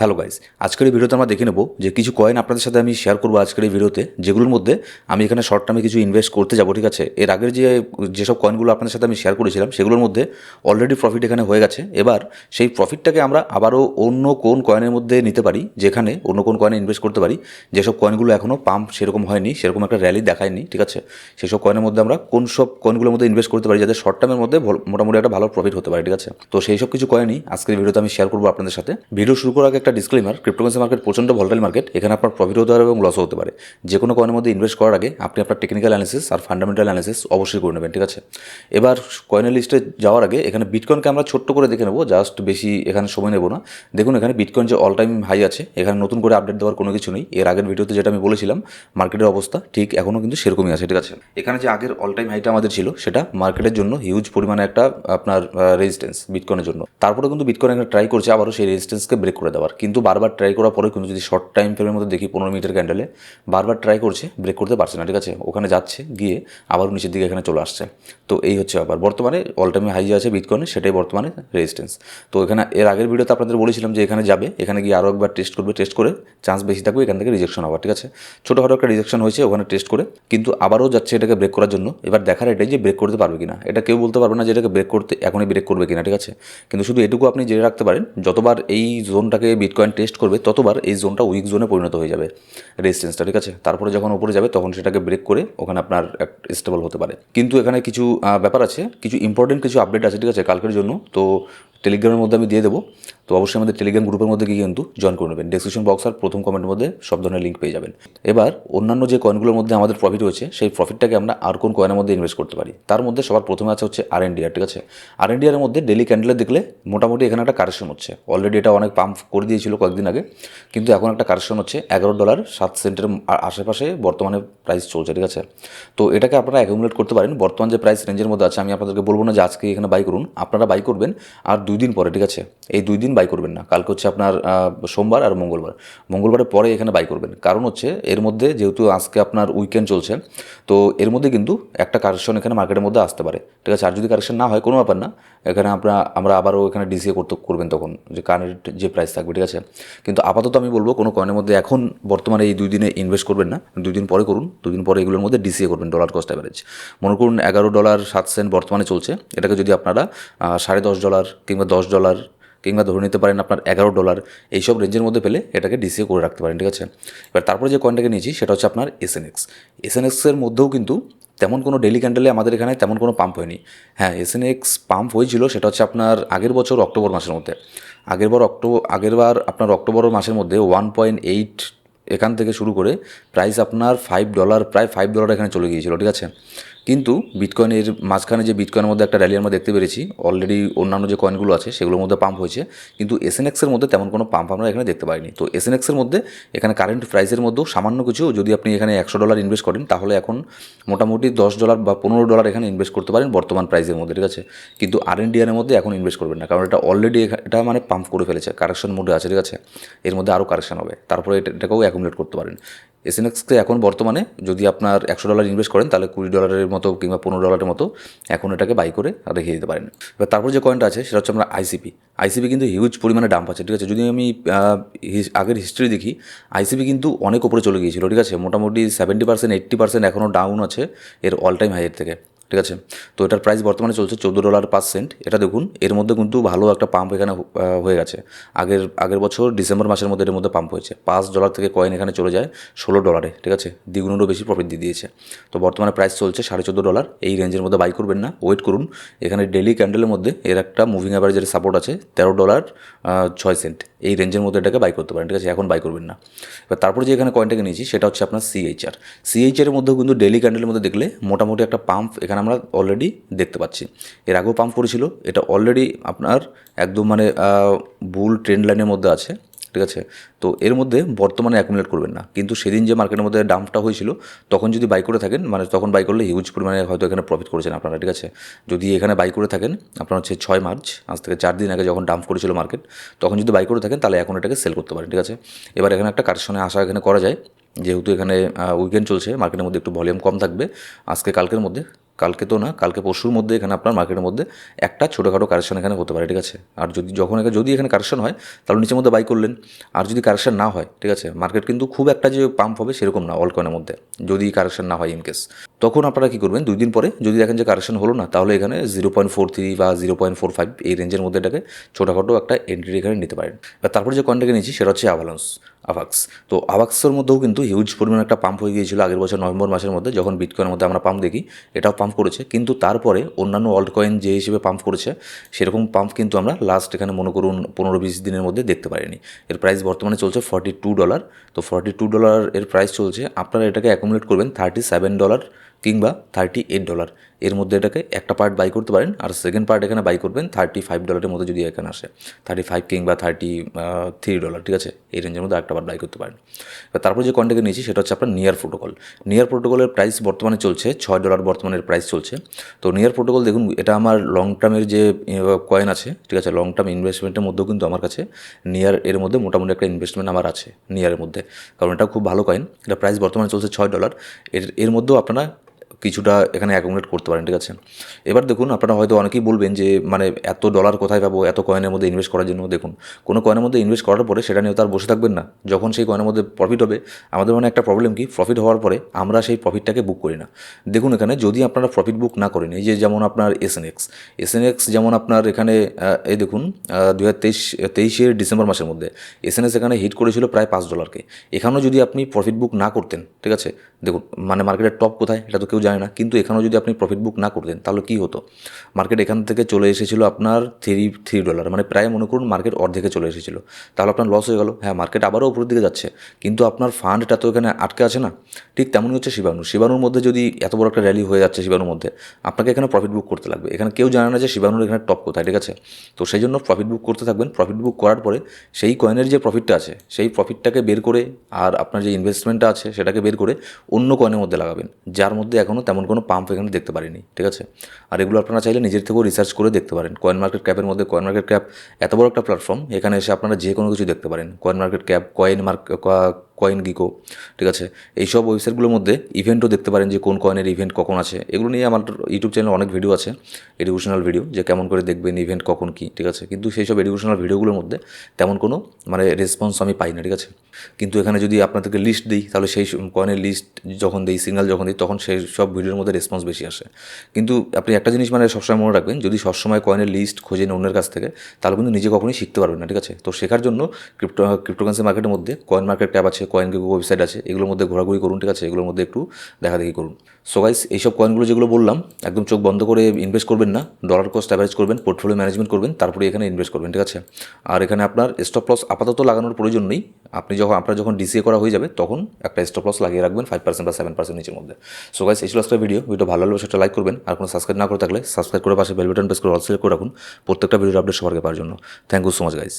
Hello guys আজকের এই ভিডিওতে আমরা দেখে নেব যে কিছু কয়েন আপনাদের সাথে আমি শেয়ার করব আজকের এই ভিডিওতে, যেগুলোর মধ্যে আমি এখানে শর্ট টার্মে কিছু ইনভেস্ট করতে যাব, ঠিক আছে? এর আগের যে, যেসব কয়েনগুলো আপনাদের সাথে আমি শেয়ার করেছিলাম, সেগুলোর মধ্যে অলরেডি প্রফিট এখানে হয়ে গেছে। এবার সেই প্রফিটটাকে আমরা আবারও অন্য কোন কয়েনের মধ্যে নিতে পারি, যেখানে অন্য কোন কয়েনে ইনভেস্ট করতে পারি। যেসব কয়েনগুলো এখনও পাম্প সেরকম হয়নি, সেরকম একটা র্যালি দেখায়নি, ঠিক আছে? সেসব কয়েনের মধ্যে আমরা কোন সব কয়েনগুলোর মধ্যে ইনভেস্ট করতে পারি, যাতে শর্ট টার্মের মধ্যে মোটামুটি একটা ভালো প্রফিট হতে পারে, ঠিক আছে? তো সেই সব কিছু কয়েনই আজকের ভিডিওতে আমি শেয়ার করব আপনাদের সাথে। ভিডিও শুরু করার আগে একটা ডিসক্লেমার ক্রিপ্টোকারেন্সি মার্কেট প্রচণ্ড ভলটাইল মার্কেট এখানে আপনার প্রফিট হতে পারে এবং লসও হতে পারে। যে কোনো কয়েনের মধ্যে ইনভেস্ট করার আগে আপনি আপনার টেকনিক্যাল অ্যানালিসিস আর ফান্ডামেন্টাল অ্যানালিসিস অবশ্যই করে নেবেন, ঠিক আছে? এবার কয়েনের লিস্টে যাওয়ার আগে এখানে বিটকয়েনকে আমরা ছোট্ট করে দেখে নেব জাস্ট বেশি এখানে সময় নেব না। দেখুন, এখানে বিটকয়েন যে অল টাইম হাই আছে, এখানে নতুন করে আপডেট দেওয়ার কোনো কিছু নেই। এর আগের ভিডিওতে যেটা আমি বলেছিলাম মার্কেটের অবস্থা ঠিক এখনও কিন্তু সেরকমই আছে, ঠিক আছে? এখানে যে আগের অল টাইম হাইটা আমাদের ছিল, সেটা মার্কেটের জন্য হিউজ পরিমাণে একটা, আপনার রেজিস্ট্যান্স বিটকয়েনের জন্য। তারপরে কিন্তু বিটকয়েন এখানে ট্রাই করছে, আবারও সেই রেজিস্ট্যান্সকে ব্রেক করে দেওয়ার। কিন্তু বারবার ট্রাই করার পরে কিন্তু যদি শর্ট টাইম ফ্রেমের মধ্যে দেখি পনেরো মিনিটের ক্যান্ডেলে বারবার ট্রাই করছে ব্রেক করতে পারছে না, ঠিক আছে? ওখানে যাচ্ছে, গিয়ে আবারও নিচের দিকে এখানে চলে আসছে। তো এই হচ্ছে ব্যাপার। বর্তমানে অল টাইমে হাই আছে বিটকয়েনে সেটাই বর্তমানে রেজিস্ট্যান্স তো এখানে, এর আগের ভিডিওতে আপনাদের বলেছিলাম যে এখানে যাবে, এখানে গিয়ে আরও একবার টেস্ট করবে টেস্ট করে চান্স বেশি থাকবে, এখান থেকে রিজেকশন হওয়ার, ঠিক আছে? ছোটোখাটো একটা রিজেকশন হয়েছে, ওখানে টেস্ট করে, কিন্তু আবারও যাচ্ছে এটাকে ব্রেক করার জন্য। এবার দেখার এটাই যে ব্রেক করতে পারবে কিনা। এটা কেউ বলতে পারবে না যে এটাকে ব্রেক করতে, এখনই ব্রেক করবে কিনা, ঠিক আছে? কিন্তু শুধু এটুকু আপনি জেনে রাখতে পারেন, যতবার এই জোনটাকে বিটকয়েন টেস্ট করবে, ততবার এই জোনটা উইক জোনে পরিণত হয়ে যাবে রেজিস্টেন্সটা ঠিক আছে? তারপরে যখন উপরে যাবে, তখন সেটাকে ব্রেক করে ওখানে আপনার স্টেবল হতে পারে। কিন্তু এখানে কিছু ব্যাপার আছে, কিছু ইম্পর্টেন্ট কিছু আপডেট আছে, ঠিক আছে, কালকের জন্য। তো টেলিগ্রামের মধ্যে আমি দিয়ে দেবো। তো অবশ্যই আমাদের টেলিগ্রাম গ্রুপের মধ্যে গিয়ে কিন্তু জয়েন করে নেবেন। ডেসক্রিপশন বক্স আর প্রথম কমেন্টের মধ্যে সব ধরনের লিঙ্ক পেয়ে যাবেন। এবার অন্যান্য যে কয়েনগুলোর মধ্যে আমাদের প্রফিট হয়েছে সেই প্রফিটটাকে আমরা আর কোন কয়েনের মধ্যে ইনভেস্ট করতে পারি? তার মধ্যে সবার প্রথমে আছে হচ্ছে আর এনডিআর ঠিক আছে? আর এনডিআরের মধ্যে ডেলি ক্যান্ডেলে দেখলে মোটামুটি এখানে একটা কারেকশন হচ্ছে। অলরেডি এটা অনেক পাম্প করে দিয়েছিল কয়েকদিন আগে, কিন্তু এখন একটা কারেকশন হচ্ছে এগারো ডলার সাত সেন্টের আশেপাশে বর্তমানে প্রাইস চলছে, ঠিক আছে? তো এটাকে আপনারা অ্যাকুমুলেট করতে পারেন। বর্তমান যে প্রাইস রেঞ্জের মধ্যে আছে, আমি আপনাদেরকে বলব না যে আজকে এখানে বাই করুন। আপনারা বাই করবেন। আর দুই দিন পরে, ঠিক আছে? এই দুই দিন বাই করবেন না। কালকে হচ্ছে আপনার সোমবার আর মঙ্গলবার। মঙ্গলবারের পরে এখানে বাই করবেন। কারণ হচ্ছে এর মধ্যে যেহেতু আজকে আপনার উইকেন্ড চলছে, তো এর মধ্যে কিন্তু একটা কারেকশন এখানে মার্কেটের মধ্যে আসতে পারে। ঠিক আছে? আর যদি কারেকশন না হয়, কোনো ব্যাপার না। এখানে আপনার আমরা আবারও এখানে ডিসিএ করতে, করবেন তখন যে কারেন্ট যে প্রাইস থাকবে, ঠিক আছে? কিন্তু আপাতত আমি বলব, কোনো কয়েনের মধ্যে এখন বর্তমানে এই দুই দিনে ইনভেস্ট করবেন না। দুই দিন পরে করুন। দুই দিন পরে এগুলোর মধ্যে ডিসিএ করবেন ডলার কস্ট অ্যাভারেজ মনে করুন এগারো ডলার সাত সেন্ট বর্তমানে চলছে। এটাকে যদি আপনারা সাড়ে দশ ডলার কিংবা দশ ডলার কিংবা ধরে নিতে পারেন আপনার এগারো ডলার, এইসব রেঞ্জের মধ্যে পেলে এটাকে ডিসিএ করে রাখতে পারেন, ঠিক আছে? এবার তারপরে যে কয়েনটাকে নিয়েছি, সেটা হচ্ছে আপনার এসএনএক্স এসএনএক্সের মধ্যেও কিন্তু তেমন কোনো ডেলি ক্যান্ডেলে আমাদের এখানে তেমন কোনো পাম্প হয়নি। হ্যাঁ এসএনএক্স পাম্প হয়েছিল, সেটা হচ্ছে আপনার আগের বছর অক্টোবর মাসের মধ্যে। আগের বার অক্টোবর আগের বার আপনার অক্টোবর মাসের মধ্যে ওয়ান পয়েন্ট এইট এখান থেকে শুরু করে প্রাইস আপনার ফাইভ ডলার প্রায় ফাইভ ডলার এখানে চলে গিয়েছিল, ঠিক আছে? কিন্তু বিটকয়েনের মাঝখানে যে বিটকয়েনের মধ্যে একটা র্যালি আমরা দেখতে পেরেছি অলরেডি অন্যান্য যে কয়েনগুলো আছে, সেগুলোর মধ্যে পাম্প হয়েছে, কিন্তু এসএনএক্সের মধ্যে তেমন কোনো পাম্প আমরা এখানে দেখতে পাইনি। তো এসএনএক্সের মধ্যে এখানে কারেন্ট প্রাইসের মধ্যেও সামান্য কিছু, যদি আপনি এখানে একশো ডলার ইনভেস্ট করেন, তাহলে এখন মোটামুটি দশ ডলার বা পনেরো ডলার এখানে ইনভেস্ট করতে পারেন বর্তমান প্রাইসের মধ্যে, ঠিক আছে? কিন্তু আর এন এর মধ্যে এখন ইনভেস্ট করবেন না, কারণ এটা অলরেডি এটা মানে পাম্প করে ফেলেছে কারেকশন মোডে আছে, ঠিক আছে? এর মধ্যে আরও কারেকশন হবে, তারপরে এটা- এটাকেও অ্যাকুমুলেট করতে পারেন। এসএনএক্সকে এখন বর্তমানে যদি আপনার একশো ডলার ইনভেস্ট করেন, তাহলে কুড়ি ডলারের মতো কিংবা পনেরো ডলারের মতো এখন এটাকে বাই করে রেখে দিতে পারেন। এবার তারপর যে কয়েনটা আছে, সেটা হচ্ছে আমরা আইসিপি আইসিপি কিন্তু হিউজ পরিমাণে ডাম্প আছে, ঠিক আছে? যদি আমি আগের হিস্ট্রি দেখি আইসিপি কিন্তু অনেক উপরে চলে গিয়েছিল, ঠিক আছে? মোটামুটি সেভেন্টি পার্সেন্ট এইট্টি পার্সেন্ট এখনও ডাউন আছে, এর অল টাইম হাইয়ের থেকে। ঠিক আছে? তো এটার প্রাইস বর্তমানে চলছে চোদ্দ ডলার পাঁচ সেন্ট এটা দেখুন, এর মধ্যে কিন্তু ভালো একটা পাম্প এখানে হয়ে গেছে। আগের আগের বছর ডিসেম্বর মাসের মধ্যে এর মধ্যে পাম্প হয়েছে। পাঁচ ডলার থেকে কয়েন এখানে চলে যায় ষোলো ডলারে ঠিক আছে? দ্বিগুণেরও বেশি প্রফিট দিয়ে দিয়েছে। তো বর্তমানে প্রাইস চলছে সাড়ে চোদ্দ ডলার এই রেঞ্জের মধ্যে বাই করবেন না। ওয়েট করুন। এখানে ডেলি ক্যান্ডেলের মধ্যে এর একটা মুভিং অ্যাভারেজের সাপোর্ট আছে, তেরো ডলার ছয় সেন্ট এই রেঞ্জের মধ্যে এটাকে বাই করতে পারেন, ঠিক আছে? এখন বাই করবেন না। এবার তারপরে যে এখানে কয়েনটাকে নিয়েছি, সেটা হচ্ছে আপনার সিএইচআর সিএইচআর এর মধ্যেও কিন্তু ডেলি ক্যান্ডেলের মধ্যে দেখলে মোটামুটি একটা পাম্প এখানে আমরা অলরেডি দেখতে পাচ্ছি। এর আগেও পাম্প করেছিল, এটা অলরেডি আপনার একদম মানে বুল ট্রেন্ড লাইনের মধ্যে আছে, ঠিক আছে? তো এর মধ্যে বর্তমানে অ্যাকুমুলেট করবেন না। কিন্তু সেদিন যে মার্কেটের মধ্যে ডাম্পটা হয়েছিল, তখন যদি বাই করে থাকেন মানে তখন বাই করলে হিউজ পরিমাণে হয়তো এখানে প্রফিট করেছেন আপনারা, ঠিক আছে? যদি এখানে বাই করে থাকেন, আপনার হচ্ছে ছয় মার্চ, আজ থেকে চার দিন আগে যখন ডাম্প করেছিল মার্কেট তখন যদি বাই করে থাকেন, তাহলে এখন এটাকে সেল করতে পারেন, ঠিক আছে? এবার এখানে একটা কারেকশনে আসা এখানে করা যায়, যেহেতু এখানে উইকেন্ড চলছে মার্কেটের মধ্যে একটু ভলিউম কম থাকবে, আজকে কালকের মধ্যে কালকে তো না, কালকে পরশুর মধ্যে এখানে আপনার মার্কেটের মধ্যে একটা ছোটোখাটো কারেকশন এখানে হতে পারে, ঠিক আছে? আর যদি, যখন এখানে, যদি এখানে কারেকশন হয়, তাহলে নিচের মধ্যে বাই করলেন। আর যদি কারেকশন না হয়, ঠিক আছে? মার্কেট কিন্তু খুব একটা যে পাম্প হবে সেরকম না অল কয়েনের মধ্যে, যদি কারেকশন না হয় ইন কেস তখন আপনারা কী করবেন, দুই দিন পরে যদি দেখেন যে কারেকশন হলো না, তাহলে এখানে জিরো পয়েন্ট ফোর থ্রি বা জিরো পয়েন্ট ফোর ফাইভ এই রেঞ্জের মধ্যে এটাকে ছোটোখাটো একটা এন্ট্রি এখানে নিতে পারেন। তারপরে যে কয়েনটাকে নিয়েছি, সেটা হচ্ছে আভালান্স আভাক্স। তো আভাক্সের মধ্যেও কিন্তু হিউজ পরিমাণ একটা পাম্প হয়ে গিয়েছিল আগের বছর নভেম্বর মাসের মধ্যে, যখন বিটকয়েনের মধ্যে আমরা পাম্প দেখি, এটাও পাম্প করেছে। কিন্তু তারপরে অন্যান্য অল্ট কয়েন যে হিসেবে পাম্প করেছে, সেরকম পাম্প কিন্তু আমরা লাস্ট এখানে মনে করুন পনেরো বিশ দিনের মধ্যে দেখতে পারিনি। এর প্রাইস বর্তমানে চলছে ফর্টি টু ডলার তো ফর্টি টু ডলার এর প্রাইস চলছে, আপনারা এটাকে অ্যাকুমুলেট করবেন থার্টি সেভেন ডলার কিংবা থার্টি এইট ডলার এর মধ্যে এটাকে একটা পার্ট বাই করতে পারেন আর সেকেন্ড পার্ট এখানে বাই করবেন থার্টি ফাইভ ডলারের মধ্যে যদি এখানে আসে। থার্টি ফাইভ কিংবা থার্টি থ্রি ডলার ঠিক আছে? এই রেঞ্জের মধ্যে একটা পার্ট বাই করতে পারেন। এবার তারপর যে কন্ট্যাক্টে নিয়েছি সেটা হচ্ছে আপনার নিয়ার প্রোটোকল নিয়ার প্রোটোকলের প্রাইস বর্তমানে চলছে, ছয় ডলার বর্তমানের প্রাইস চলছে। তো নিয়ার প্রোটোকল দেখুন, এটা আমার লং টার্মের যে কয়েন আছে, ঠিক আছে? লং টার্ম ইনভেস্টমেন্টের মধ্যেও কিন্তু আমার কাছে নিয়ার এর মধ্যে মোটামুটি একটা ইনভেস্টমেন্ট আমার আছে নিয়ারের মধ্যে। কারণ এটা খুব ভালো কয়েন এটা প্রাইস বর্তমানে চলছে ছয় ডলার এর এর মধ্যেও আপনারা কিছুটা এখানে অ্যাকুমুলেট করতে পারেন, ঠিক আছে? এবার দেখুন, আপনারা হয়তো অনেকেই বলবেন যে মানে এত ডলার কোথায় পাবো, এত কয়েনের মধ্যে ইনভেস্ট করার জন্য? দেখুন, কোনো কয়েনের মধ্যে ইনভেস্ট করার পরে সেটা নিয়ে তার বসে থাকবেন না। যখন সেই কয়েনের মধ্যে প্রফিট হবে, আমাদের মানে একটা প্রবলেম কি? প্রফিট হওয়ার পরে আমরা সেই প্রফিটটাকে বুক করি না। দেখুন, এখানে যদি আপনারা প্রফিট বুক না করেন, এই যে যেমন আপনার এসএনএক্স এসএনএক্স যেমন আপনার এখানে এই দেখুন দু হাজার তেইশ তেইশের ডিসেম্বর মাসের মধ্যে এসএনএস এখানে হিট করেছিল প্রায় পাঁচ ডলারকে এখানেও যদি আপনি প্রফিট বুক না করতেন, ঠিক আছে? দেখুন মানে মার্কেটের টপ কোথায়? এটা তো কেউ জানে না। কিন্তু এখানেও যদি আপনি প্রফিট বুক না করতেন, তাহলে কী হতো? মার্কেট এখান থেকে চলে এসেছিল আপনার থ্রি থ্রি ডলার মানে প্রায় মনে করুন মার্কেট অর্ধেকে চলে এসেছিল। তাহলে আপনার লস হয়ে গেল। হ্যাঁ মার্কেট আবারও উপরের দিকে যাচ্ছে। কিন্তু আপনার ফান্ডটা তো এখানে আটকে আছে না। ঠিক তেমনই হচ্ছে শিবাণু শিবাণুর মধ্যে যদি এত বড় একটা র্যালি হয়ে যাচ্ছে শিবাণুর মধ্যে, আপনাকে এখানে প্রফিট বুক করতে লাগবে। এখানে কেউ জানে না যে শিবাণুর এখানে টপ কোথায়, ঠিক আছে? তো সেই জন্য প্রফিট বুক করতে থাকবেন। প্রফিট বুক করার পরে সেই কয়েনের যে প্রফিটটা আছে, সেই প্রফিটটাকে বের করে আর আপনার যে ইনভেস্টমেন্টটা আছে, সেটাকে বের করে অন্য কয়েনের মধ্যে লাগাবেন। যার মধ্যে এখনও তেমন কোনো পাম্প এখানে দেখতে পারিনি, ঠিক আছে? আর এগুলো আপনারা চাইলে নিজের থেকেও রিসার্চ করে দেখতে পারেন। কয়েন মার্কেট ক্যাপের মধ্যে কয়েন মার্কেট ক্যাপ এত বড় একটা প্ল্যাটফর্ম এখানে এসে আপনারা যে কোনো কিছু দেখতে পারেন। Coin market cap coin mark coin gecko ঠিক আছে? এইসব ওয়েবসাইটগুলোর মধ্যে ইভেন্টও দেখতে পারেন যে কোন কয়েনের ইভেন্ট কখন আছে। এগুলো নিয়ে আমার ইউটিউব চ্যানেলে অনেক ভিডিও আছে এডুকেশনাল ভিডিও যে কেমন করে দেখবেন ইভেন্ট কখন কী, ঠিক আছে? কিন্তু সেই সব এডুকেশনাল ভিডিওগুলোর মধ্যে তেমন কোনো মানে রেসপন্স আমি পাই না, ঠিক আছে? কিন্তু এখানে যদি আপনাদেরকে লিস্ট দিই, তাহলে সেই কয়েনের লিস্ট যখন দিই সিগনাল যখন দিই, তখন সেই সব ভিডিওর মধ্যে রেসপন্স বেশি আসে। কিন্তু আপনি একটা জিনিস মানে সবসময় মনে রাখবেন, যদি সবসময় কয়েনের লিস্ট খোঁজেন অন্যের কাছ থেকে, তাহলে কিন্তু নিজে কখনোই শিখতে পারবেন না, ঠিক আছে? তো শেখার জন্য ক্রিপ্টো ক্রিপ্টোকারেন্সি মার্কেটের মধ্যে কয়েন মার্কেট ট্যাব আছে কয়েন গিগো ওয়েবসাইট আছে, এগুলোর মধ্যে ঘোরাঘুরি করুন, ঠিক আছে? এগুলোর মধ্যে একটু দেখা দেখি করুন। সো গাইস এইসব কয়েনগুলো যেগুলো বললাম, একদম চোখ বন্ধ করে ইনভেস্ট করবেন না ডলার কস্ট অ্যাভারেজ করবেন পোর্টফোলিও ম্যানেজমেন্ট করবেন, তারপরে এখানে ইনভেস্ট করবেন, ঠিক আছে? আর এখানে আপনার স্টপ লস আপাতত লাগানোর প্রয়োজন নেই। আপনি যখন, আপনার যখন ডিসিএ করা হয়ে যাবে, তখন একটা স্টপ লস লাগিয়ে রাখবেন ফাইভ পার্সেন্ট বা সেভেন পার্সেন্ট নিচের মধ্যে। সো গাইস এই ছিল ভিডিও ভিডিও ভালো লাগলে সেটা লাইক করবেন। আর কোনো সাবস্ক্রাইব না করে থাকলে সাবস্ক্রাইব করে পাশে বেল বাটন প্রেস করে অল সিলেক্ট করে রাখুন। প্রত্যেকটা ভিডিওর আপডেট সবার পাওয়ার জন্য। Thank you so much guys